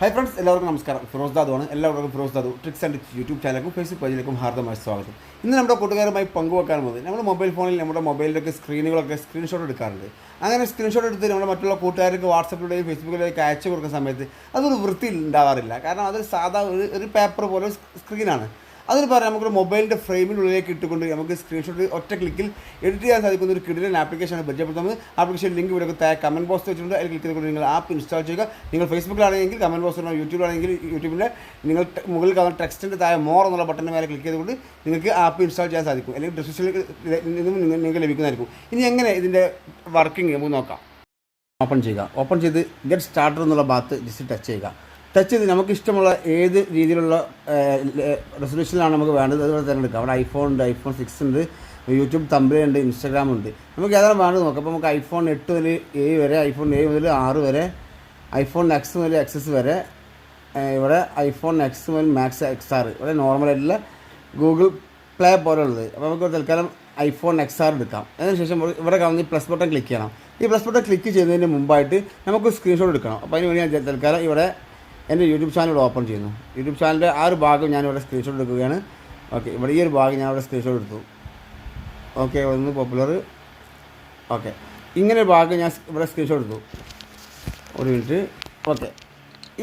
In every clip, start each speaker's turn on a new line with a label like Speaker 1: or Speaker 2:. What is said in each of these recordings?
Speaker 1: Hi friends എല്ലാവർക്കും നമസ്കാരം. ഫിറോസ് ദാദുവാണ് എല്ലാവർക്കും Firoz Dadu tricks and YouTube ചാനലിലേക്കും Facebook പേജിലേക്കും ഹാർദമായ സ്വാഗതം. ഇന്ന് നമ്മുടെ കൂട്ടുകാരുമായി പങ്കുവെക്കാൻ പോകുന്നത് നമ്മുടെ മൊബൈൽ ഫോണിൽ നമ്മുടെ മൊബൈലിലൊക്കെ സ്ക്രീനുകളൊക്കെ സ്ക്രീൻഷോട്ട് എടുക്കാറുണ്ട്. അങ്ങനെ സ്ക്രീൻഷോട്ട് എടുത്ത് നമ്മുടെ മറ്റുള്ള കൂട്ടുകാർക്ക് വാട്സപ്പിലൂടെയും ഫേസ്ബുക്കിലേക്ക് അയച്ചു കൊടുക്കുന്ന സമയത്ത് അതൊരു വൃത്തി ഉണ്ടാവാറില്ല കാരണം അതൊരു സാധാ ഒരു ഒരു പേപ്പർ പോലെ സ്ക്രീനാണ് അതിന് പറയാം നമുക്കൊരു മൊബൈലിന്റെ ഫ്രെയിമിനുള്ളിലേക്ക് ഇട്ടുകൊണ്ട് നമുക്ക് സ്ക്രീൻഷോട്ട് ഒറ്റ ക്ലിക്കിൽ എഡിറ്റ് ചെയ്യാൻ സാധിക്കുന്ന ഒരു കിടിലൻ ആപ്ലിക്കേഷനാണ് പരിചയപ്പെടുത്തുന്നത് ആപ്ലിക്കേഷൻ ലിങ്ക് ഇവിടെ താഴെ കമന്റ് ബോക്സ് വെച്ചിട്ടുണ്ട്. അതിൽ ക്ലിക്ക് ചെയ്തുകൊണ്ട് നിങ്ങൾ ആപ്പ് ഇൻസ്റ്റാൾ ചെയ്യുക. നിങ്ങൾ ഫേസ്ബുക്കിലാണെങ്കിൽ കമന്റ് ബോക്സിലോ യൂട്യൂബിലാണെങ്കിൽ യൂട്യൂബിന്റെ നിങ്ങൾ മുകളിൽ കാണുന്ന ടെക്സ്റ്റിന്റെ താഴെ മോർ എന്നുള്ള ബട്ടന്റെ മേലെ ക്ലിക്ക് ചെയ്തുകൊണ്ട് നിങ്ങൾക്ക് ആപ്പ് ഇൻസ്റ്റാൾ ചെയ്യാൻ സാധിക്കും. അല്ലെങ്കിൽ ഡിസ്ക്രിപ്ഷനിൽ നിന്നും നിങ്ങൾ- നിങ്ങൾക്ക് ലഭിക്കുന്നതായിരിക്കും. ഇനി എങ്ങനെ ഇതിന്റെ വർക്കിംഗ് നമുക്ക് നോക്കാം. ഓപ്പൺ ചെയ്യുക. ഓപ്പൺ ചെയ്ത് ഗെറ്റ് സ്റ്റാർട്ടർ എന്നുള്ള ഭാഗത്ത് ജസ്റ്റ് ടച്ച് ചെയ്യുക. ടച്ച് ചെയ്ത് നമുക്ക് ഇഷ്ടമുള്ള ഏത് രീതിയിലുള്ള റെസൊല്യൂഷനിലാണ് നമുക്ക് വേണ്ടത്. അതുപോലെ തന്നെ എടുക്കാം. അവിടെ ഐഫോൺ ഉണ്ട് ഐഫോൺ സിക്സ് ഉണ്ട് യൂട്യൂബ് തമ്പിൽ ഉണ്ട് ഇൻസ്റ്റാഗ്രാം ഉണ്ട്. നമുക്ക് ഏതാണ് വേണ്ടത് നോക്കാം. അപ്പോൾ നമുക്ക് ഐഫോൺ എട്ട് മുതൽ ഏഴ് വരെ ഐഫോൺ ഏഴ് മുതൽ ആറ് വരെ ഐഫോൺ എക്സ് മുതൽ എക്സസ് വരെ ഇവിടെ ഐഫോൺ എക്സ് മുതൽ മാക്സ് എക്സ് ആർ ഇവിടെ നോർമലായിട്ടുള്ള ഗൂഗിൾ പ്ലേ പോലുള്ളത് അപ്പോൾ നമുക്ക് തൽക്കാലം ഐഫോൺ എക്സ് ആർ എടുക്കാം. അതിനുശേഷം ഇവിടെ കാണുന്ന ഈ പ്ലസ് ബട്ടൺ ക്ലിക്ക് ചെയ്യണം. ഈ പ്ലസ് ബട്ടൺ ക്ലിക്ക് ചെയ്യുന്നതിന് മുമ്പായിട്ട് നമുക്ക് സ്ക്രീൻഷോട്ട് എടുക്കണം. അപ്പോൾ അതിന് വേണ്ടി ഞാൻ തൽക്കാലം ഇവിടെ എന്റെ യൂട്യൂബ് ചാനൽ ഓപ്പൺ ചെയ്യുന്നു. യൂട്യൂബ് ചാനലിന്റെ ആ ഒരു ഭാഗം ഞാനിവിടെ സ്ക്രീൻഷോട്ട് എടുക്കുകയാണ്. ഓക്കെ ഇവിടെ ഈ ഒരു ഭാഗം ഞാൻ ഇവിടെ സ്ക്രീൻഷോട്ട് എടുത്തു. ഓക്കെ ഒന്ന് പോപ്പുലർ ഓക്കെ ഇങ്ങനെ ഒരു ഭാഗം ഞാൻ ഇവിടെ സ്ക്രീൻഷോട്ട് എടുത്തു. ഒരു മിനിറ്റ് ഓക്കെ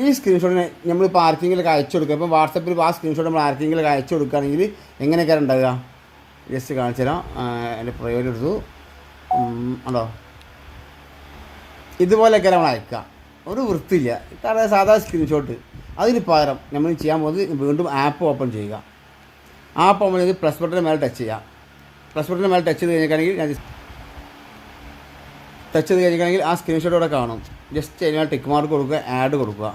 Speaker 1: ഈ സ്ക്രീൻഷോട്ടിനെ നമ്മളിപ്പോൾ ആർക്കെങ്കിലും അയച്ചു കൊടുക്കുക. ഇപ്പോൾ വാട്സപ്പിൽ ആ സ്ക്രീൻഷോട്ട് നമ്മൾ ആർക്കെങ്കിലും അയച്ചു കൊടുക്കുകയാണെങ്കിൽ എങ്ങനെയൊക്കെയാണ് ഉണ്ടാവുക? ജസ്റ്റ് കാണിച്ചു തരാം. എന്റെ പ്രൈവറ്റ് എടുത്തു. അതോ ഇതുപോലെയൊക്കെ നമ്മൾ അയക്കുക ഒരു വൃത്തിയില്ല. കാരണം സാധാ സ്ക്രീൻഷോട്ട് അതിന് പകരം നമ്മൾ ചെയ്യാൻ പോകുന്നത് വീണ്ടും ആപ്പ് ഓപ്പൺ ചെയ്യുക. ആപ്പ് ഓപ്പൺ ചെയ്ത് പ്ലസ് ബട്ടന്റെ മേലെ ടച്ച് ചെയ്യുക. പ്ലസ് ബട്ടന്റെ മേലെ ടച്ച് ചെയ്ത് കഴിഞ്ഞിട്ടാണെങ്കിൽ ഞാൻ ടച്ച് ചെയ്ത് കഴിഞ്ഞിട്ടാണെങ്കിൽ ആ സ്ക്രീൻഷോട്ട് അവിടെ കാണും. ജസ്റ്റ് അതിന് ടിക്ക് മാർക്ക് കൊടുക്കുക ആഡ് കൊടുക്കുക.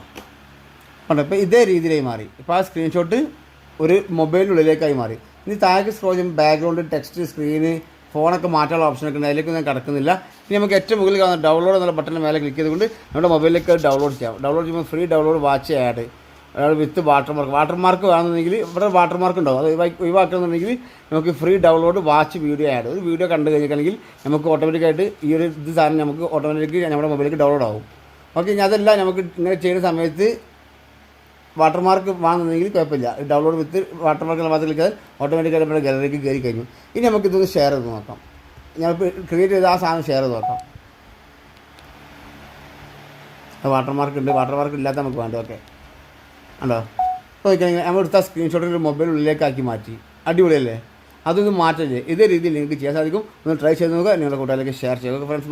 Speaker 1: ഉണ്ട് ഇപ്പോൾ ഇതേ രീതിയിലായി മാറി. ഇപ്പോൾ ആ സ്ക്രീൻഷോട്ട് ഒരു മൊബൈലിനുള്ളിലേക്കായി മാറി. ഇനി താഴേക്ക് സ്ക്രോൾ ചെയ്യുമ്പോൾ ബാക്ക്ഗ്രൗണ്ട് ടെക്സ്റ്റ് സ്ക്രീന് ഫോണൊക്കെ മാറ്റാനുള്ള ഓപ്ഷനൊക്കെ ഉണ്ട്. അതിലേക്ക് ഞാൻ കിടക്കുന്നില്ല. ഇനി നമുക്ക് ഏറ്റവും മുകളിൽ കാണുന്ന ഡൗൺലോഡ് എന്നുള്ള ബട്ടന്റെ മേലെ ക്ലിക്ക് ചെയ്തുകൊണ്ട് നമ്മുടെ മൊബൈലിലേക്ക് ഡൗൺലോഡ് ചെയ്യാം. ഡൗൺലോഡ് ചെയ്യുമ്പോൾ ഫ്രീ ഡൗൺലോഡ് വാച്ച് ആഡ് അതായത് with watermark watermark water mark വേണമെന്നുണ്ടെങ്കിൽ ഇവിടെ വാട്ടർ മാർക്ക് ഉണ്ടാവും. അത് ഒഴിവാക്കി ഒഴിവാക്കണമെന്നുണ്ടെങ്കിൽ നമുക്ക് free download watch video ad ഒരു വീഡിയോ കണ്ടു കഴിഞ്ഞിട്ടുണ്ടെങ്കിൽ നമുക്ക് ഓട്ടോമാറ്റിക്കായിട്ട് ഈ ഒരു ഇത് സാധനം നമുക്ക് ഓട്ടോമാറ്റിക്കായിട്ട് നമ്മുടെ മൊബൈലിലേക്ക് ഡൗൺലോഡ് ആവും. ഓക്കെ ഇനി അതല്ല നമുക്ക് ഇങ്ങനെ ചെയ്യുന്ന സമയത്ത് വാട്ടർമാർക്ക് വാങ്ങുന്നെങ്കിൽ കുഴപ്പമില്ല. ഡൗൺലോഡ് വിത്ത് വാട്ടർമാർക്ക് മാത്രം ചെയ്താൽ ഓട്ടോമാറ്റിക്കായിട്ട് നമ്മുടെ ഗാലറിക്ക് കയറി കഴിഞ്ഞു. ഇനി നമുക്ക് ഇതൊന്ന് ഷെയർ ചെയ്ത് നോക്കാം. ഞാനിപ്പോൾ ക്രിയേറ്റ് ചെയ്ത ആ സാധനം ഷെയർ ചെയ്ത് നോക്കാം. വാട്ടർമാർക്ക് ഉണ്ട്. വാട്ടർമാർക്ക് ഇല്ലാത്ത നമുക്ക് വേണ്ട. ഓക്കെ ഉണ്ടോ നോക്കിയാൽ നമ്മൾ എടുത്ത സ്ക്രീൻഷോട്ടിൽ മൊബൈൽ ഉള്ളിലേക്കാക്കി മാറ്റി. അടിപൊളിയല്ലേ? അതൊന്നും മാറ്റല്ലേ ഇതേ രീതിയിൽ നിങ്ങൾക്ക് ചെയ്യാൻ സാധിക്കും. ഒന്ന് ട്രൈ ചെയ്ത് നോക്കുക. നിങ്ങളുടെ കൂട്ടുകാരിലേക്ക് ഷെയർ ചെയ്യുക. ഫ്രണ്ട്സ്